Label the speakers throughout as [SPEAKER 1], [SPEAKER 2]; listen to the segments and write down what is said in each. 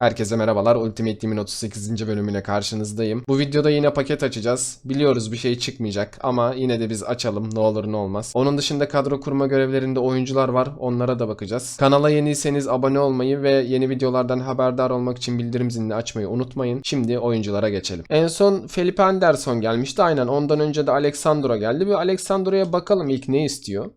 [SPEAKER 1] Herkese merhabalar. Ultimate Team'in 38. bölümüne karşınızdayım. Bu videoda yine paket açacağız. Biliyoruz bir şey çıkmayacak ama yine de biz açalım ne olur ne olmaz. Onun dışında kadro kurma görevlerinde oyuncular var. Onlara da bakacağız. Kanala yeniyseniz abone olmayı ve yeni videolardan haberdar olmak için bildirim zilini açmayı unutmayın. Şimdi oyunculara geçelim. En son Felipe Anderson gelmişti. Aynen ondan önce de Alexandro geldi. Bir Alexandro'ya bakalım ilk ne istiyor.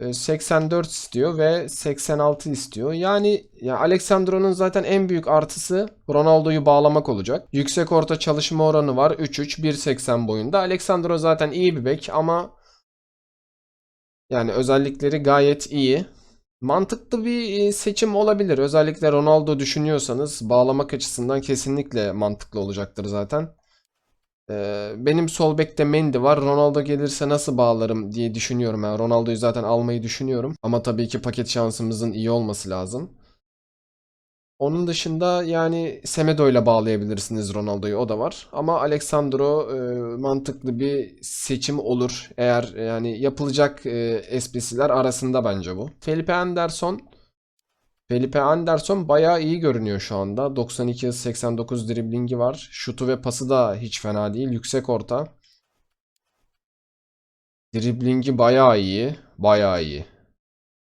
[SPEAKER 1] E, 84 istiyor ve 86 istiyor. Yani ya Alexandro'nun zaten en büyük artısı Ronaldo'yu bağlamak olacak. Yüksek orta çalışma oranı var. 3-3 1.80 boyunda. Alexandro zaten iyi bir bek ama yani özellikleri gayet iyi. Mantıklı bir e, seçim olabilir. Özellikle Ronaldo düşünüyorsanız bağlamak açısından kesinlikle mantıklı olacaktır zaten. Ee, benim sol bekte Mendy var. Ronaldo gelirse nasıl bağlarım diye düşünüyorum. Yani Ronaldo'yu zaten almayı düşünüyorum. Ama tabii ki paket şansımızın iyi olması lazım. Onun dışında yani Semedo ile bağlayabilirsiniz Ronaldo'yu o da var. Ama Alexandro e, mantıklı bir seçim olur. Eğer yani yapılacak e, esprisiler arasında bence bu. Felipe Anderson Felipe Anderson bayağı iyi görünüyor şu anda. 92 hız 89 driblingi var. Şutu ve pası da hiç fena değil. Yüksek orta. Driblingi bayağı iyi. Bayağı iyi.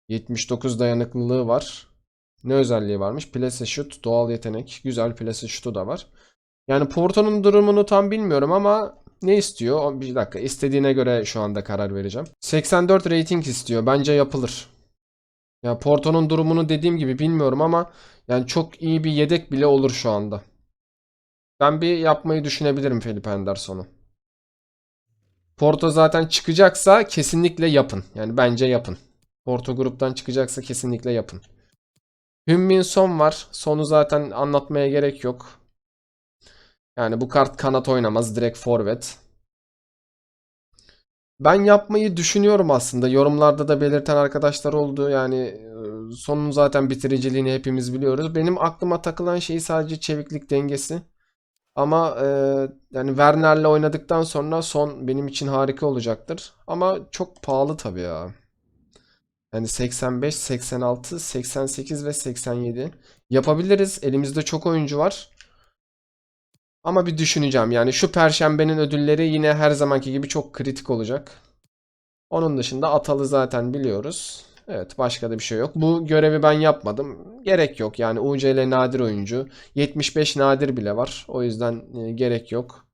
[SPEAKER 1] 79 dayanıklılığı var. Ne özelliği varmış? Plase şut, doğal yetenek. Güzel plase şutu da var. Yani Porto'nun durumunu tam bilmiyorum ama ne istiyor? Bir dakika. istediğine göre şu anda karar vereceğim. 84 rating istiyor. Bence yapılır. Ya Porto'nun durumunu dediğim gibi bilmiyorum ama yani çok iyi bir yedek bile olur şu anda. Ben bir yapmayı düşünebilirim Felipe Anderson'u. Porto zaten çıkacaksa kesinlikle yapın. Yani bence yapın. Porto gruptan çıkacaksa kesinlikle yapın. Hümmin Son var. Sonu zaten anlatmaya gerek yok. Yani bu kart kanat oynamaz. Direkt forvet. Ben yapmayı düşünüyorum aslında. Yorumlarda da belirten arkadaşlar oldu. Yani e, sonun zaten bitiriciliğini hepimiz biliyoruz. Benim aklıma takılan şey sadece çeviklik dengesi. Ama e, yani Werner'le oynadıktan sonra son benim için harika olacaktır. Ama çok pahalı tabii ya. Yani 85, 86, 88 ve 87. Yapabiliriz. Elimizde çok oyuncu var. Ama bir düşüneceğim. Yani şu perşembenin ödülleri yine her zamanki gibi çok kritik olacak. Onun dışında Atal'ı zaten biliyoruz. Evet başka da bir şey yok. Bu görevi ben yapmadım. Gerek yok. Yani UCL nadir oyuncu. 75 nadir bile var. O yüzden e, gerek yok.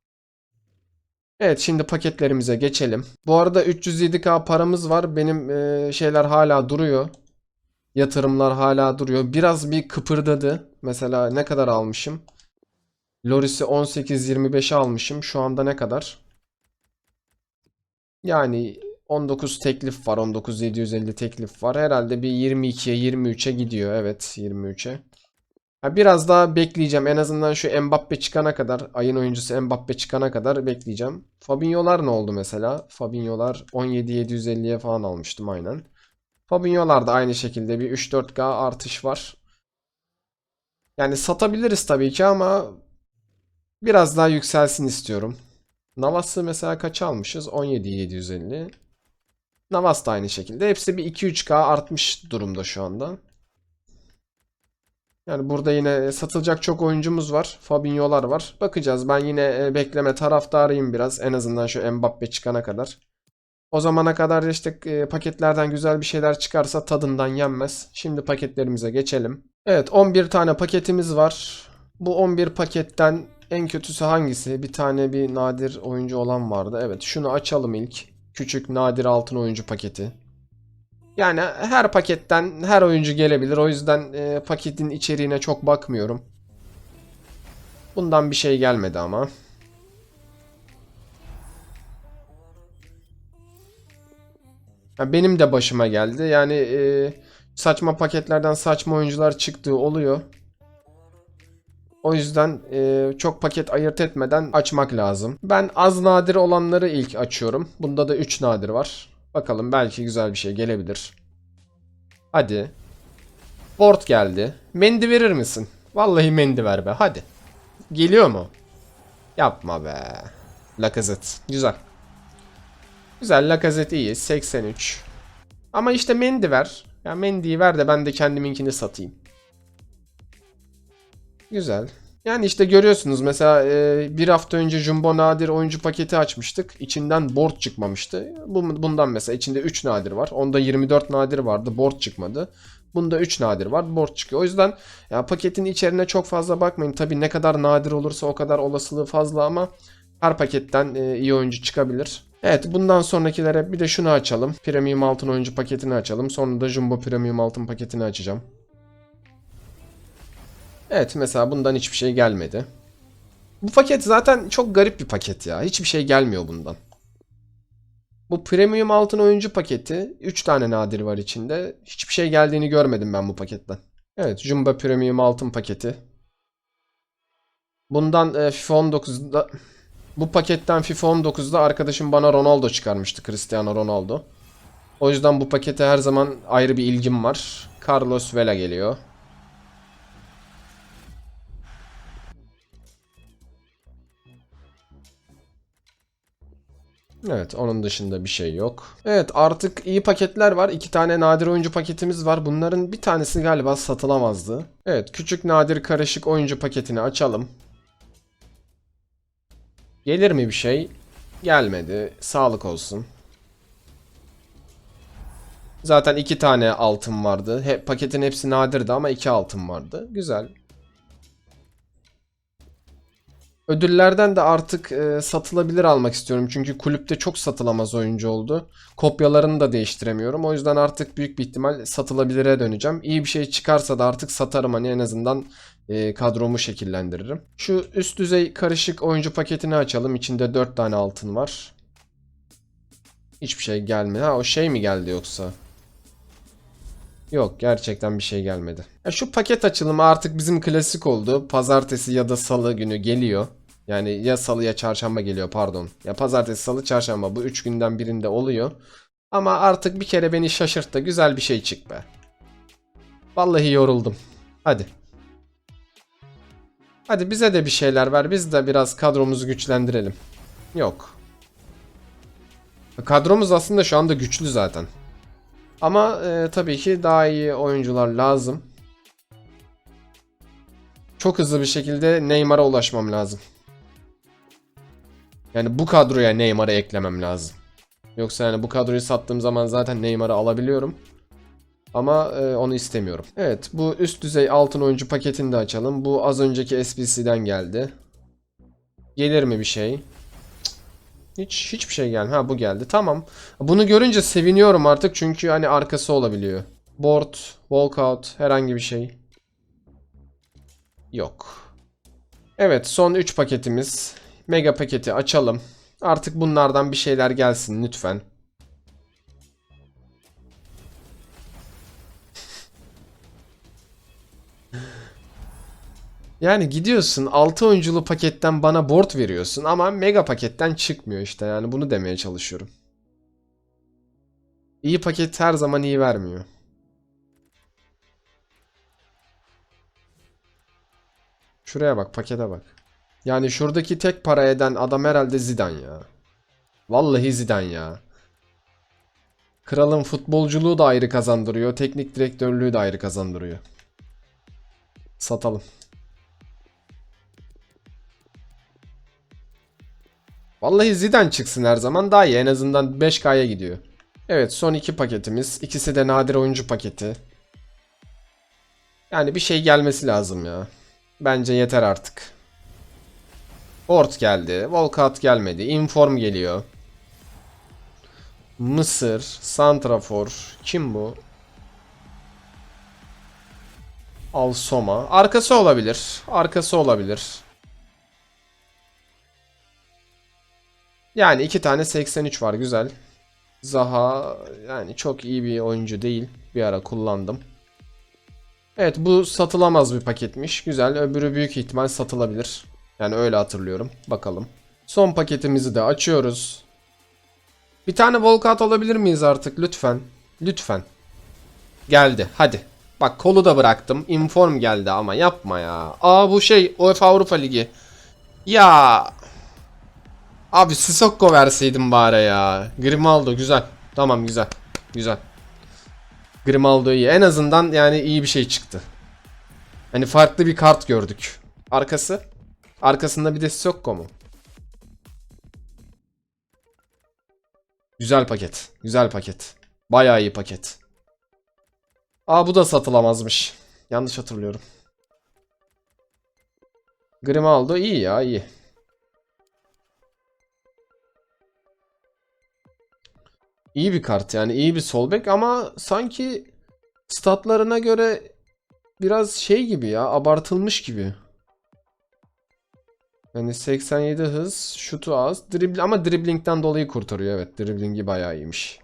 [SPEAKER 1] Evet şimdi paketlerimize geçelim. Bu arada 307k paramız var. Benim e, şeyler hala duruyor. Yatırımlar hala duruyor. Biraz bir kıpırdadı. Mesela ne kadar almışım? Loris'i 18-25'e almışım. Şu anda ne kadar? Yani 19 teklif var. 19.750 teklif var. Herhalde bir 22'ye 23'e gidiyor. Evet 23'e. Ha, biraz daha bekleyeceğim. En azından şu Mbappe çıkana kadar. Ayın oyuncusu Mbappe çıkana kadar bekleyeceğim. Fabinho'lar ne oldu mesela? Fabinho'lar 17.750'ye falan almıştım aynen. Fabinho'lar da aynı şekilde bir 3-4K artış var. Yani satabiliriz tabii ki ama biraz daha yükselsin istiyorum. Navas'ı mesela kaça almışız? 17.750. Navas da aynı şekilde. Hepsi bir 2-3K artmış durumda şu anda. Yani burada yine satılacak çok oyuncumuz var. Fabinho'lar var. Bakacağız. Ben yine e, bekleme taraftarıyım biraz. En azından şu Mbappe çıkana kadar. O zamana kadar işte e, paketlerden güzel bir şeyler çıkarsa tadından yenmez. Şimdi paketlerimize geçelim. Evet 11 tane paketimiz var. Bu 11 paketten en kötüsü hangisi? Bir tane bir nadir oyuncu olan vardı. Evet şunu açalım ilk. Küçük nadir altın oyuncu paketi. Yani her paketten her oyuncu gelebilir. O yüzden e, paketin içeriğine çok bakmıyorum. Bundan bir şey gelmedi ama. Benim de başıma geldi. Yani e, saçma paketlerden saçma oyuncular çıktığı oluyor. O yüzden e, çok paket ayırt etmeden açmak lazım. Ben az nadir olanları ilk açıyorum. Bunda da 3 nadir var. Bakalım belki güzel bir şey gelebilir. Hadi. Board geldi. Mendi verir misin? Vallahi mendi ver be. Hadi. Geliyor mu? Yapma be. Lacazette. Güzel. Güzel Lacazette iyi. 83. Ama işte mendi ver. Ya mendiyi ver de ben de kendiminkini satayım. Güzel. Yani işte görüyorsunuz mesela e, bir hafta önce Jumbo Nadir oyuncu paketi açmıştık. İçinden board çıkmamıştı. Bu, bundan mesela içinde 3 nadir var. Onda 24 nadir vardı. Board çıkmadı. Bunda 3 nadir var. Board çıkıyor. O yüzden ya paketin içeriğine çok fazla bakmayın. Tabii ne kadar nadir olursa o kadar olasılığı fazla ama her paketten e, iyi oyuncu çıkabilir. Evet bundan sonrakilere bir de şunu açalım. Premium altın oyuncu paketini açalım. Sonra da Jumbo Premium altın paketini açacağım. Evet mesela bundan hiçbir şey gelmedi. Bu paket zaten çok garip bir paket ya. Hiçbir şey gelmiyor bundan. Bu premium altın oyuncu paketi 3 tane nadir var içinde. Hiçbir şey geldiğini görmedim ben bu paketten. Evet Jumbo Premium altın paketi. Bundan e, FIFA 19'da bu paketten FIFA 19'da arkadaşım bana Ronaldo çıkarmıştı. Cristiano Ronaldo. O yüzden bu pakete her zaman ayrı bir ilgim var. Carlos Vela geliyor. Evet onun dışında bir şey yok. Evet artık iyi paketler var. İki tane nadir oyuncu paketimiz var. Bunların bir tanesi galiba satılamazdı. Evet küçük nadir karışık oyuncu paketini açalım. Gelir mi bir şey? Gelmedi. Sağlık olsun. Zaten iki tane altın vardı. He, paketin hepsi nadirdi ama iki altın vardı. Güzel. Ödüllerden de artık e, satılabilir almak istiyorum. Çünkü kulüpte çok satılamaz oyuncu oldu. Kopyalarını da değiştiremiyorum. O yüzden artık büyük bir ihtimal satılabilire döneceğim. İyi bir şey çıkarsa da artık satarım hani en azından e, kadromu şekillendiririm. Şu üst düzey karışık oyuncu paketini açalım. İçinde 4 tane altın var. Hiçbir şey gelmedi. Ha o şey mi geldi yoksa? Yok gerçekten bir şey gelmedi. Ya şu paket açılımı artık bizim klasik oldu. Pazartesi ya da salı günü geliyor. Yani ya salı ya çarşamba geliyor pardon. Ya pazartesi salı çarşamba bu üç günden birinde oluyor. Ama artık bir kere beni şaşırttı. Güzel bir şey çık be. Vallahi yoruldum. Hadi. Hadi bize de bir şeyler ver. Biz de biraz kadromuzu güçlendirelim. Yok. Kadromuz aslında şu anda güçlü zaten. Ama e, tabii ki daha iyi oyuncular lazım. Çok hızlı bir şekilde Neymar'a ulaşmam lazım. Yani bu kadroya Neymar'ı eklemem lazım. Yoksa yani bu kadroyu sattığım zaman zaten Neymar'ı alabiliyorum. Ama e, onu istemiyorum. Evet bu üst düzey altın oyuncu paketini de açalım. Bu az önceki SBC'den geldi. Gelir mi bir şey? Hiç hiçbir şey gelmiyor. Ha bu geldi. Tamam. Bunu görünce seviniyorum artık çünkü hani arkası olabiliyor. Board, walkout, herhangi bir şey. Yok. Evet, son 3 paketimiz. Mega paketi açalım. Artık bunlardan bir şeyler gelsin lütfen. Yani gidiyorsun 6 oyunculu paketten bana board veriyorsun ama mega paketten çıkmıyor işte yani bunu demeye çalışıyorum. İyi paket her zaman iyi vermiyor. Şuraya bak pakete bak. Yani şuradaki tek para eden adam herhalde Zidane ya. Vallahi Zidane ya. Kralın futbolculuğu da ayrı kazandırıyor. Teknik direktörlüğü de ayrı kazandırıyor. Satalım. Vallahi Zidane çıksın her zaman daha iyi. En azından 5K'ya gidiyor. Evet son iki paketimiz. İkisi de nadir oyuncu paketi. Yani bir şey gelmesi lazım ya. Bence yeter artık. Ort geldi. Volkat gelmedi. Inform geliyor. Mısır. Santrafor. Kim bu? Alsoma. Arkası olabilir. Arkası olabilir. Yani iki tane 83 var güzel. Zaha yani çok iyi bir oyuncu değil. Bir ara kullandım. Evet bu satılamaz bir paketmiş. Güzel. Öbürü büyük ihtimal satılabilir. Yani öyle hatırlıyorum. Bakalım. Son paketimizi de açıyoruz. Bir tane Volkat alabilir miyiz artık lütfen? Lütfen. Geldi. Hadi. Bak kolu da bıraktım. Inform geldi ama yapma ya. Aa bu şey UEFA Avrupa Ligi. Ya Abi Sissoko verseydim bari ya. Grimaldo güzel. Tamam güzel. Güzel. Grimaldo iyi. En azından yani iyi bir şey çıktı. Hani farklı bir kart gördük. Arkası. Arkasında bir de Sokko mu? Güzel paket. Güzel paket. Bayağı iyi paket. Aa bu da satılamazmış. Yanlış hatırlıyorum. Grimaldo iyi ya iyi. İyi bir kart yani iyi bir sol bek ama sanki statlarına göre biraz şey gibi ya abartılmış gibi. Yani 87 hız, şutu az, dribl ama driblingden dolayı kurtarıyor evet. Driblingi bayağı iyiymiş.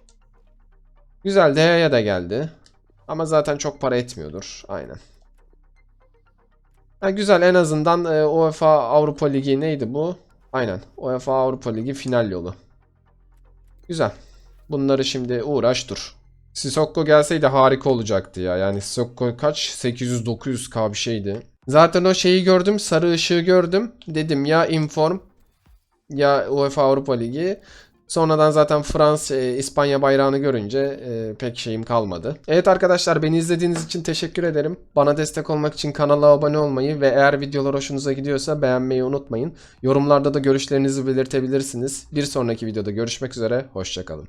[SPEAKER 1] Güzel D'ye de geldi. Ama zaten çok para etmiyordur. Aynen. Ha, güzel en azından e, UEFA Avrupa Ligi neydi bu? Aynen. UEFA Avrupa Ligi final yolu. Güzel. Bunları şimdi uğraş dur. Sissoko gelseydi harika olacaktı ya. Yani Sissoko kaç? 800-900k bir şeydi. Zaten o şeyi gördüm. Sarı ışığı gördüm. Dedim ya Inform ya UEFA Avrupa Ligi. Sonradan zaten Fransa, e, İspanya bayrağını görünce e, pek şeyim kalmadı. Evet arkadaşlar beni izlediğiniz için teşekkür ederim. Bana destek olmak için kanala abone olmayı ve eğer videolar hoşunuza gidiyorsa beğenmeyi unutmayın. Yorumlarda da görüşlerinizi belirtebilirsiniz. Bir sonraki videoda görüşmek üzere. Hoşçakalın.